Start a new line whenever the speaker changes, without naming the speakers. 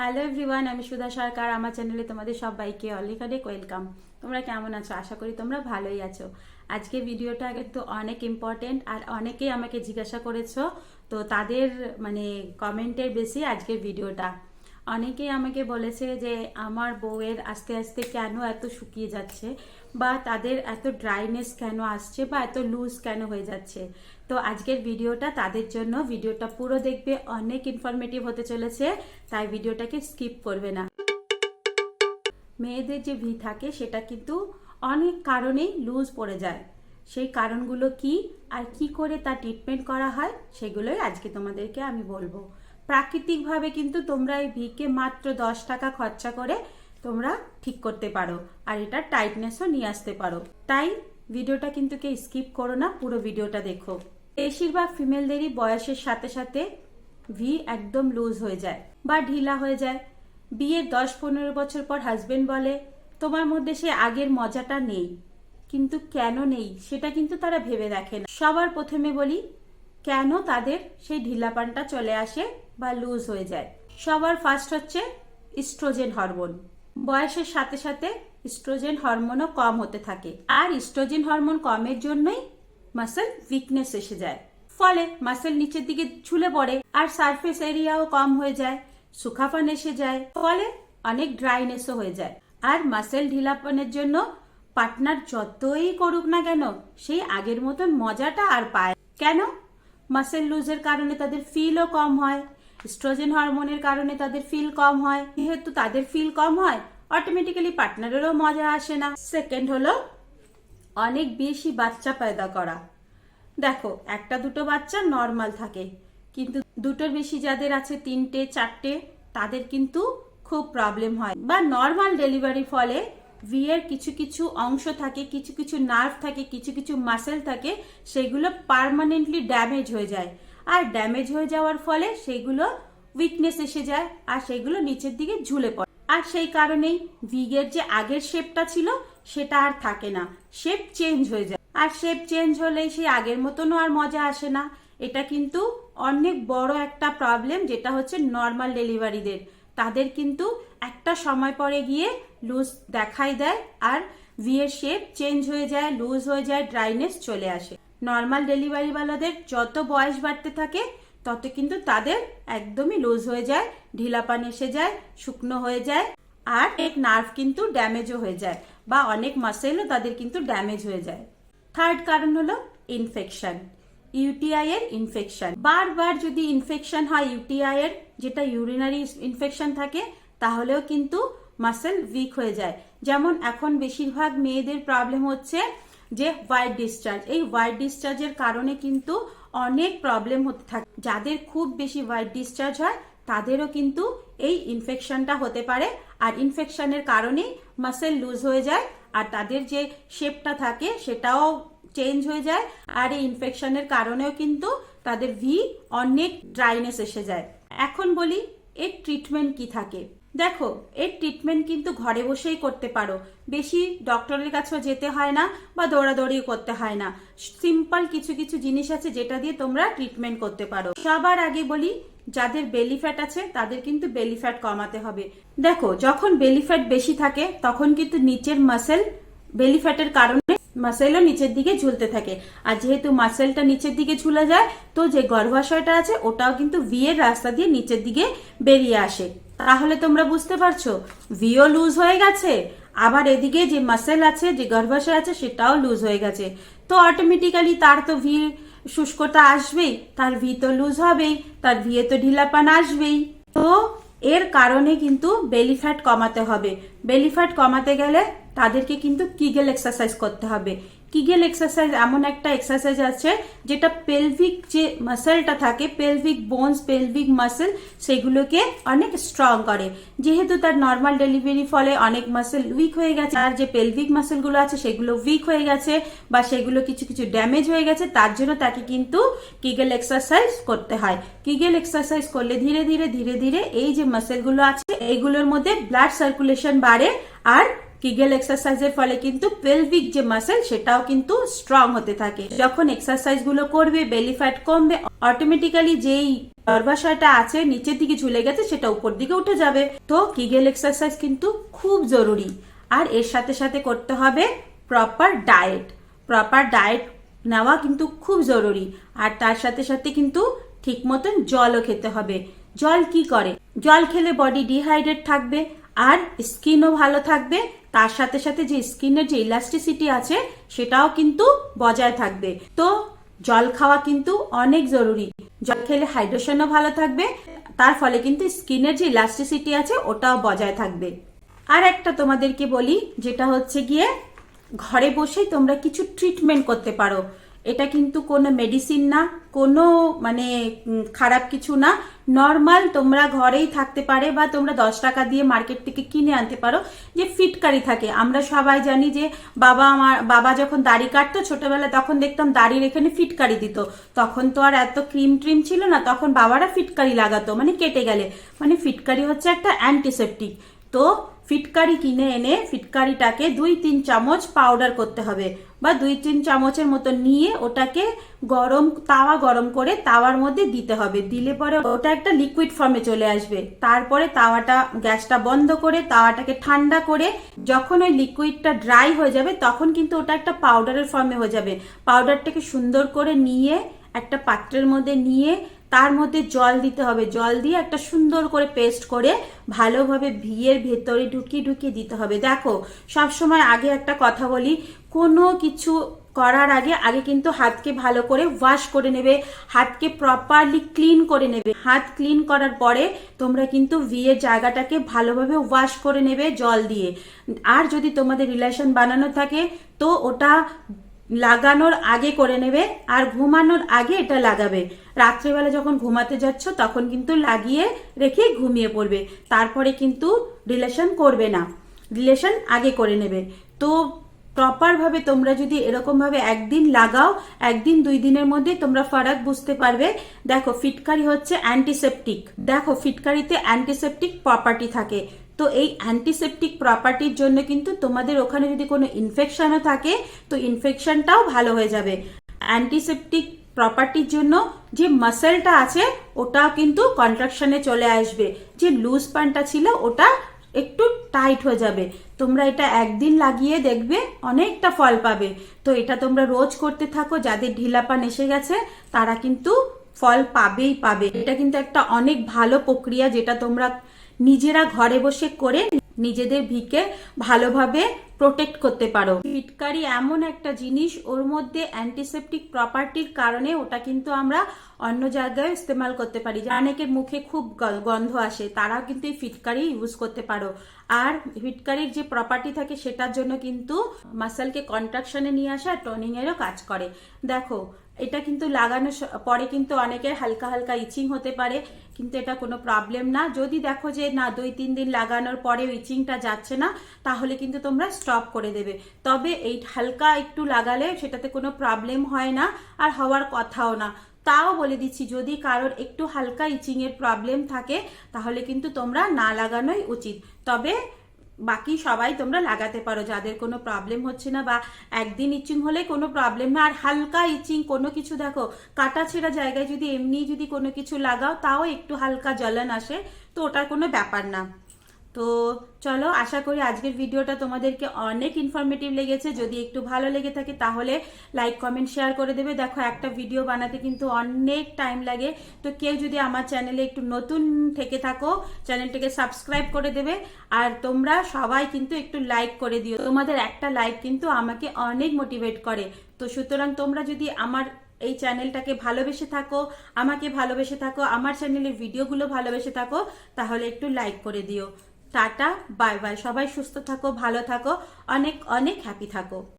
Hello everyone আমি সুধা সরকার। আমার চ্যানেলে তোমাদের সবাইকে অনেক অনেক ওয়েলকাম তোমরা কেমন আছো? আশা করি তোমরা ভালোই আছো। আজকে ভিডিওটা কিন্তু অনেক ইম্পর্টেন্ট আর অনেকেই আমাকে জিজ্ঞাসা করেছ। তো তাদের মানে কমেন্টের বেশি আজকের ভিডিওটা অনেকেই আমাকে বলেছে যে আমার বউয়ের আস্তে আস্তে কেন এত শুকিয়ে যাচ্ছে বা তাদের এত ড্রাইনেস কেন আসছে বা এত লুজ কেন হয়ে যাচ্ছে। তো আজকের ভিডিওটা তাদের জন্য, ভিডিওটা পুরো দেখবে, অনেক ইনফরমেটিভ হতে চলেছে, তাই ভিডিওটাকে স্কিপ করবে না। মেয়েদের যে ভি থাকে, সেটা কিন্তু অনেক কারণেই লুজ পড়ে যায়। সেই কারণগুলো কি আর কি করে তা ট্রিটমেন্ট করা হয়, সেগুলোই আজকে তোমাদেরকে আমি বলব। প্রাকৃতিকভাবে কিন্তু তোমরা এই ভিকে মাত্র দশ টাকা খরচা করে তোমরা ঠিক করতে পারো। আর এটা টাইটনেসও নিয়ে আসতে পারো। তাই ভিডিওটা কিন্তু কে স্কিপ করো না, পুরো ভিডিওটা দেখো। বেশিরভাগ ফিমেলদেরই বয়সের সাথে সাথে ভি একদম লুজ হয়ে যায় বা ঢিলা হয়ে যায়। বিয়ের দশ পনেরো বছর পর হাজবেন্ড বলে, তোমার মধ্যে সে আগের মজাটা নেই। কিন্তু কেন নেই? সেটা কিন্তু তারা ভেবে দেখে না। সবার প্রথমে বলি কেন তাদের সেই ঢিলাপানটা চলে আসে বা লুজ হয়ে যায়? সবার ফার্স্ট হচ্ছে ইস্ট্রোজেন হরমোন বয়সের সাথে সাথে ইস্ট্রোজেন হরমোনও কম হতে থাকে। আর ইস্ট্রোজেন হরমোন কমের জন্যই মাসেল উইকনেস এসে যায়। ফলে মাসেল নিচের দিকে ঝুলে পড়ে আর সারফেস এরিয়াও কম হয়ে যায়, সুখাপান এসে যায়, ফলে অনেক ড্রাইনেসও হয়ে যায়। আর মাসেল ঢিলাপনের জন্য পার্টনার যতই করুক না কেন, সেই আগের মতন মজাটা আর পায় কেন? মাসেল লুজের কারণে তাদের ফিলও কম হয়, স্ট্রোজেন হরমোনের কারণে তাদের ফিল কম হয়। যেহেতু তাদের ফিল কম হয় অটোমেটিক্যালি পার্টনারেরও মজা আসে না। সেকেন্ড হলো, অনেক বেশি বাচ্চা পয়দা করা। দেখো, একটা দুটো বাচ্চা নর্মাল থাকে, কিন্তু দুটোর বেশি যাদের আছে তিনটে, চারটে, তাদের কিন্তু খুব প্রবলেম হয়। বা নর্মাল ডেলিভারি ফলে ভিয়ের কিছু কিছু অংশ থাকে, কিছু কিছু নার্ভ থাকে, কিছু কিছু মাসেল থাকে, সেগুলো পারমানেন্টলি ড্যামেজ হয়ে যায়। আর ড্যামেজ হয়ে যাওয়ার ফলে সেগুলো উইকনেস এসে যায় আর সেগুলো নিচের দিকে ঝুলে পড়ে। আর সেই কারণেই ভিগের যে আগের শেপটা ছিল, সেটা আর থাকে না। শেপ চেঞ্জ হয়ে যায়। আর শেপ চেঞ্জ হলেই সেই আগের মতনও আর মজা আসে না। এটা কিন্তু অনেক বড় একটা প্রবলেম যেটা হচ্ছে নর্মাল ডেলিভারিদের তাদের কিন্তু একটা সময় পরে গিয়ে লুজ দেখাই দেয় আর ভিয়ের শেপ চেঞ্জ হয়ে যায় লুজ হয়ে যায় ড্রাইনেস চলে আসে। নর্মাল ডেলিভারি ওয়ালাদের যত বয়স বাড়তে থাকে, তত কিন্তু তাদের একদমই লুজ হয়ে যায় ঢিলাপান এসে যায়, শুকনো হয়ে যায়, আর এক নার্ভ কিন্তু ড্যামেজও হয়ে যায়, বা অনেক মাসেলও তাদের কিন্তু ড্যামেজ হয়ে যায়। থার্ড কারণ হলো ইনফেকশন ইউটিআই এর ইনফেকশন বারবার যদি ইনফেকশন হয় ইউটিআই এর, যেটা ইউরিনারি ইনফেকশন থাকে, তাহলেও কিন্তু মাসেল উইক হয়ে যায়। যেমন এখন বেশিরভাগ মেয়েদের প্রবলেম হচ্ছে যে হোয়াইট ডিসচার্জ এই হোয়াইট ডিসচার্জের কারণে কিন্তু অনেক প্রবলেম হতে থাকে। যাদের খুব বেশি হোয়াইট ডিসচার্জ হয়, তাদেরও কিন্তু এই ইনফেকশনটা হতে পারে। আর ইনফেকশনের কারণেই মাসেল লুজ হয়ে যায়। আর তাদের যে শেপটা থাকে, সেটাও চেঞ্জ হয়ে যায়। আর এই ইনফেকশনের কারণেও কিন্তু তাদের ভি অনেক ড্রাইনেস এসে যায়। এখন বলি, এর ট্রিটমেন্ট কি থাকে? দেখো, এর ট্রিটমেন্ট কিন্তু ঘরে বসেই করতে পারো। বেশি ডক্টরের কাছেও যেতে হয় না বা দৌড়াদৌড়িও করতে হয় না। সিম্পল কিছু কিছু জিনিস আছে যেটা দিয়ে তোমরা ট্রিটমেন্ট করতে পারো। সবার আগে বলি, যাদের বেলি ফ্যাট আছে, তাদের কিন্তু বেলি ফ্যাট কমাতে হবে। দেখো, যখন বেলি ফ্যাট বেশি থাকে, তখন কিন্তু নিচের মাসেল বেলি ফ্যাটের কারণে মাসেলও নিচের দিকে ঝুলতে থাকে। আর যেহেতু মাসেলটা নিচের দিকে ঝুলে যায়, তো যে গর্ভাশয়টা আছে, ওটাও কিন্তু ভিয়ের রাস্তা দিয়ে নিচের দিকে বেরিয়ে আসে। তাহলে তোমরা বুঝতে পারছ ভিও লুজ হয়ে গেছে, আবার এদিকে যে মাসেল আছে, যে গর্ভাশয় আছে, সেটাও লুজ হয়ে গেছে। তো অটোমেটিক্যালি তার তো ভি শুষ্কতা আসবেই, তার ভি তো লুজ হবেই, তার ভিয়ে তো ঢিলাপান আসবেই। তো এর কারণে কিন্তু বেলি ফ্যাট কমাতে হবে। বেলি ফ্যাট কমাতে গেলে তাদেরকে কিন্তু কিগেল এক্সারসাইজ করতে হবে। কিগেল এক্সারসাইজ এমন একটা এক্সারসাইজ আছে, যেটা পেলভিক যে মাসেলটা থাকে পেলভিক বোনস পেলভিক মাসেল সেগুলোকে অনেক স্ট্রং করে। যেহেতু তার নর্মাল ডেলিভারি ফলে অনেক মাসেল উইক হয়ে গেছে আর যে পেলভিক মাসেলগুলো আছে, সেগুলো উইক হয়ে গেছে বা সেগুলো কিছু কিছু ড্যামেজ হয়ে গেছে, তার জন্য তাকে কিন্তু কিগেল এক্সারসাইজ করতে হয়। কিগেল এক্সারসাইজ করলে ধীরে ধীরে ধীরে ধীরে এই যে মাসেলগুলো আছে, এইগুলোর মধ্যে ব্লাড সার্কুলেশন বাড়ে আর কিগেল এক্সারসাইজের ফলে কিন্তু পেলভিক যে মাসেল সেটাও কিন্তু স্ট্রং হতে থাকে। যখন এক্সারসাইজগুলো করবে বেলি ফ্যাট কমবে অটোমেটিক্যালি যেই গর্ভাশয়টা আছে, নিচের দিকে ঝুলে গেছে, সেটা উপর দিকে উঠে যাবে। তো কিগেল এক্সারসাইজ কিন্তু খুব জরুরি। আর এর সাথে সাথে করতে হবে প্রপার ডায়েট প্রপার ডায়েট নেওয়া কিন্তু খুব জরুরি। আর তার সাথে সাথে কিন্তু ঠিক মতন জলও খেতে হবে। জল কি করে? জল খেলে বডি ডিহাইড্রেট থাকবে, আর স্কিনও ভালো থাকবে তার সাথে সাথে যে স্কিনের যে ইলাস্টিসিটি আছে, সেটাও কিন্তু বজায় থাকবে। তো জল খাওয়া কিন্তু অনেক জরুরি। জল খেলে হাইড্রেশনও ভালো থাকবে, তার ফলে কিন্তু স্কিনের যে ইলাস্টিসিটি আছে, ওটাও বজায় থাকবে। আর একটা তোমাদেরকে বলি, যেটা হচ্ছে গিয়ে ঘরে বসেই তোমরা কিছু ট্রিটমেন্ট করতে পারো। এটা কিন্তু কোনো মেডিসিন না, কোনো মানে খারাপ কিছু না। নর্মাল তোমরা ঘরেই থাকতে পারে বা তোমরা দশ টাকা দিয়ে মার্কেট থেকে কিনে আনতে পারো, যে ফিটকারি থাকে। আমরা সবাই জানি যে বাবা আমার বাবা যখন দাড়ি কাটতো ছোটবেলায়, তখন দেখতাম দাড়ির এখানে ফিটকারি দিত। তখন তো আর এত ক্রিম ট্রিম ছিল না, তখন বাবারা ফিটকারি লাগাতো মানে কেটে গেলে। মানে ফিটকারি হচ্ছে একটা অ্যান্টিসেপটিক তো ফিটকারি কিনে এনে ফিটকারিটাকে দুই, তিন চামচ পাউডার করতে হবে। বা দুই তিন চামচের মতো নিয়ে ওটাকে গরম, তাওয়া গরম করে তাওয়ার মধ্যে দিতে হবে। দিলে পরে ওটা একটা লিকুইড ফর্মে চলে আসবে। তারপরে তাওয়াটা, গ্যাসটা বন্ধ করে তাওয়াটাকে ঠান্ডা করে যখন ওই লিকুইডটা ড্রাই হয়ে যাবে তখন কিন্তু ওটা একটা পাউডারের ফর্মে হয়ে যাবে। পাউডারটাকে সুন্দর করে নিয়ে, একটা পাত্রের মধ্যে নিয়ে তার মধ্যে জল দিতে হবে। জল দিয়ে একটা সুন্দর করে পেস্ট করে ভালোভাবে ভিয়ের ভেতরে ঢুকিয়ে ঢুকিয়ে দিতে হবে। দেখো, সবসময় আগে একটা কথা বলি কোনো কিছু করার আগে আগে কিন্তু হাতকে ভালো করে ওয়াশ করে নেবে, হাতকে প্রপারলি ক্লিন করে নেবে। হাত ক্লিন করার পরে তোমরা কিন্তু ভিয়ের জায়গাটাকে ভালোভাবে ওয়াশ করে নেবে জল দিয়ে। আর যদি তোমাদের রিলেশন বানানো থাকে, তো ওটা লাগানোর আগে করে নেবে, আর ঘুমানোর আগে এটা লাগাবে। রাত্রেবেলা যখন ঘুমাতে যাচ্ছ, তখন কিন্তু লাগিয়ে রেখে ঘুমিয়ে পড়বে। তারপরে কিন্তু রিলেশন করবে না। রিলেশন আগে করে নেবে। তো প্রপারভাবে তোমরা যদি এরকমভাবে একদিন লাগাও, একদিন দুই দিনের মধ্যে তোমরা ফারাক বুঝতে পারবে। দেখো, ফিটকারি হচ্ছে অ্যান্টিসেপটিক দেখো, ফিটকারিতে অ্যান্টিসেপটিক প্রপার্টি থাকে। তো এই অ্যান্টিসেপটিক প্রপার্টির জন্য কিন্তু তোমাদের ওখানে যদি কোনো ইনফেকশনও থাকে, তো ইনফেকশনটাও ভালো হয়ে যাবে। অ্যান্টিসেপটিক প্রপার্টির জন্য যে মাসেলটা আছে, ওটা কিন্তু কন্ট্রাকশনে চলে আসবে। যে লুজ পানটা ছিল, ওটা একটু টাইট হয়ে যাবে। তোমরা এটা একদিন লাগিয়ে দেখবে, অনেকটা ফল পাবে। তো এটা তোমরা রোজ করতে থাকো, যাদের ঢিলাপান এসে গেছে, তারা কিন্তু ফল পাবেই পাবে। এটা কিন্তু একটা অনেক ভালো প্রক্রিয়া যেটা তোমরা নিজেরা ঘরে বসে করে নিজেদের ভিকে ভালোভাবে প্রোটেক্ট করতে পারো। ফিটকারি এমন একটা জিনিস, ওর মধ্যে অ্যান্টিসেপটিক প্রপার্টির কারণে ওটা কিন্তু আমরা অন্য জায়গায় ইস্তেমাল করতে পারি। অনেকের মুখে খুব গন্ধ আসে, তারাও কিন্তু এই ফিটকারি ইউজ করতে পারো। আর ফিটকারির যে প্রপার্টি থাকে, সেটার জন্য কিন্তু মাসালকে কন্ট্রাকশনে নিয়ে আসা টোনিং এরও কাজ করে। দেখো এটা কিন্তু লাগানোর পরে কিন্তু অনেকের হালকা হালকা ইচিং হতে পারে, কিন্তু এটা কোনো প্রবলেম না। যদি দেখো যে না, দুই, তিন দিন লাগানোর পরে ইচিংটা যাচ্ছে না, তাহলে কিন্তু তোমরা স্টপ করে দেবে। তবে এই হালকা একটু লাগালে সেটাতে কোনো প্রবলেম হয় না আর হওয়ার কথাও না। তাও বলে দিচ্ছি, যদি কারোর একটু হালকা ইচিংয়ের প্রবলেম থাকে, তাহলে কিন্তু তোমরা না লাগানোই উচিত। তবে বাকি সবাই তোমরা লাগাতে পারো, যাদের কোনো প্রবলেম হচ্ছে না বা একদিন ইচিং হলে কোনো প্রবলেম না। আর হালকা ইচিং কোনো কিছু দেখো, কাটা ছেঁড়া জায়গায় যদি এমনি যদি কোনো কিছু লাগাও, তাও একটু হালকা জ্বলন আসে, তো ওটার কোনো ব্যাপার না। তো চলো, আশা করি আজকের ভিডিওটা তোমাদেরকে অনেক ইনফরমেটিভ লেগেছে। যদি একটু ভালো লেগে থাকে তাহলে লাইক কমেন্ট শেয়ার করে দেবে। দেখো, একটা ভিডিও বানাতে কিন্তু অনেক টাইম লাগে। তো কেউ যদি আমার চ্যানেলে একটু নতুন থেকে থাকো চ্যানেলটাকে সাবস্ক্রাইব করে দেবে। আর তোমরা সবাই কিন্তু একটু লাইক করে দিও। তোমাদের একটা লাইক কিন্তু আমাকে অনেক মোটিভেট করে। তো সুতরাং তোমরা যদি আমার এই চ্যানেলটাকে ভালোবেসে থাকো, আমাকে ভালোবেসে থাকো, আমার চ্যানেলের ভিডিওগুলো ভালোবেসে থাকো, তাহলে একটু লাইক করে দিও। Tata bye bye. সবাই সুস্থ থাকো ভালো থাকো। অনেক অনেক হ্যাপি থাকো।